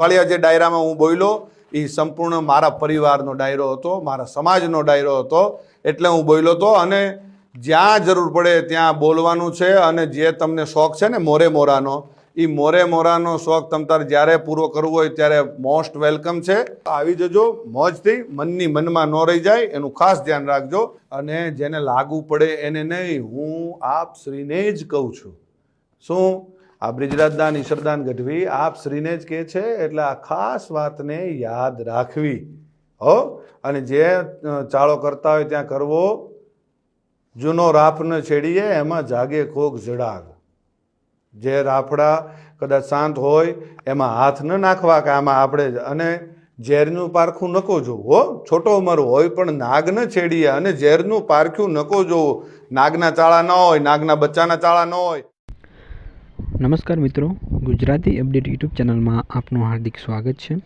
ભાળિયા જે ડાયરામાં હું બોલ્યો એ સંપૂર્ણ મારા પરિવારનો ડાયરો હતો, મારા સમાજનો ડાયરો હતો, એટલે હું બોલ્યો હતો અને જ્યાં જરૂર પડે ત્યાં બોલવાનું છે અને જે તમને શોખ છે ને મોરે મોરાનો એ મોરે મોરાનો શોખ તમ તાર જ્યારે પૂરો કરવો હોય ત્યારે મોસ્ટ વેલકમ છે. આવી જજો મોજથી, મનની મનમાં ન રહી જાય, એનું ખાસ ધ્યાન રાખજો અને જેને લાગુ પડે એને નહીં, હું આપ શ્રીને જ કહું છું. શું? આ બ્રિજરાજદાન ઈશ્વરદાન ગઢવી આપ શ્રીને જ કહે છે, એટલે આ ખાસ વાતને યાદ રાખવી. હો? અને જે ચાળો કરતા હોય ત્યાં કરવો. જૂનો રાફને છેડીએ, એમાં જાગે કોક જડાગ જે રાફડા કદાચ શાંત હોય, એમાં હાથ ન નાખવા કે આમાં આપણે અને ઝેરનું પારખું નકો જોવું. હો? છોટો ઉંમર હોય પણ નાગ ન છેડીએ અને ઝેરનું પારખ્યું નકો જોવું. નાગના ચાળા ન હોય, નાગના બચ્ચાના ચાળા ન હોય. નમસ્કાર મિત્રો, ગુજરાતી અપડેટ યુટ્યુબ ચેનલમાં આપનું હાર્દિક સ્વાગત છે.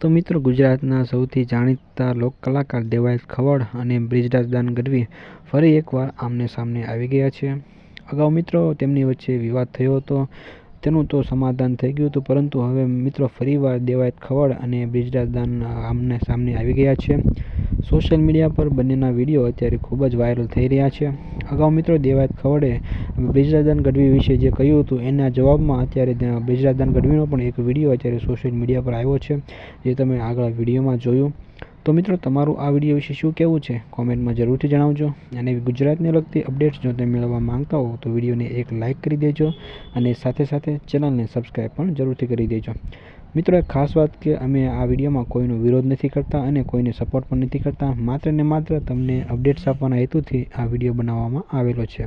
તો મિત્રો, ગુજરાતના સૌથી જાણીતા લોક કલાકાર દેવાયત ખવડ અને બ્રિજરાજ દાન ગઢવી ફરી એકવાર આમને સામને આવી ગયા છે. અગાઉ મિત્રો, તેમની વચ્ચે વિવાદ થયો હતો. તેનું તો સમાધાન થઈ ગયું હતું, પરંતુ હવે મિત્રો ફરીવાર દેવાયત ખવડ અને બ્રિજરાજ દાન આમને સામને આવી ગયા છે. સોશિયલ મીડિયા પર બંનેના વીડિયો અત્યારે ખૂબ જ વાયરલ થઈ રહ્યા છે. અગાઉ મિત્રો દેવાયત ખવડે, બ્રિજરાદાન ગઢવી વિશે જે કહ્યું હતું, એના જવાબમાં અત્યારે ત્યાં બ્રિજરાદાન ગઢવીનો પણ એક વીડિયો અત્યારે સોશિયલ મીડિયા પર આવ્યો છે, જે તમે આગળ વિડીયોમાં જોયું. તો મિત્રો, તમારું આ વીડિયો વિશે શું કહેવું છે? કોમેન્ટમાં જરૂરથી જણાવજો. અને ગુજરાતને લગતી અપડેટ્સ જો તમે મેળવવા માંગતા હો, તો વિડીયોને એક લાઇક કરી દેજો અને સાથે સાથે ચેનલને સબસ્ક્રાઈબ પણ જરૂરથી કરી દેજો. મિત્રો એક ખાસ વાત કે અમે આ વિડીયોમાં કોઈનો વિરોધ નથી કરતા અને કોઈને સપોર્ટ પણ નથી કરતા. માત્ર ને માત્ર તમને અપડેટ્સ આપવાના હેતુથી આ વીડિયો બનાવવામાં આવેલો છે.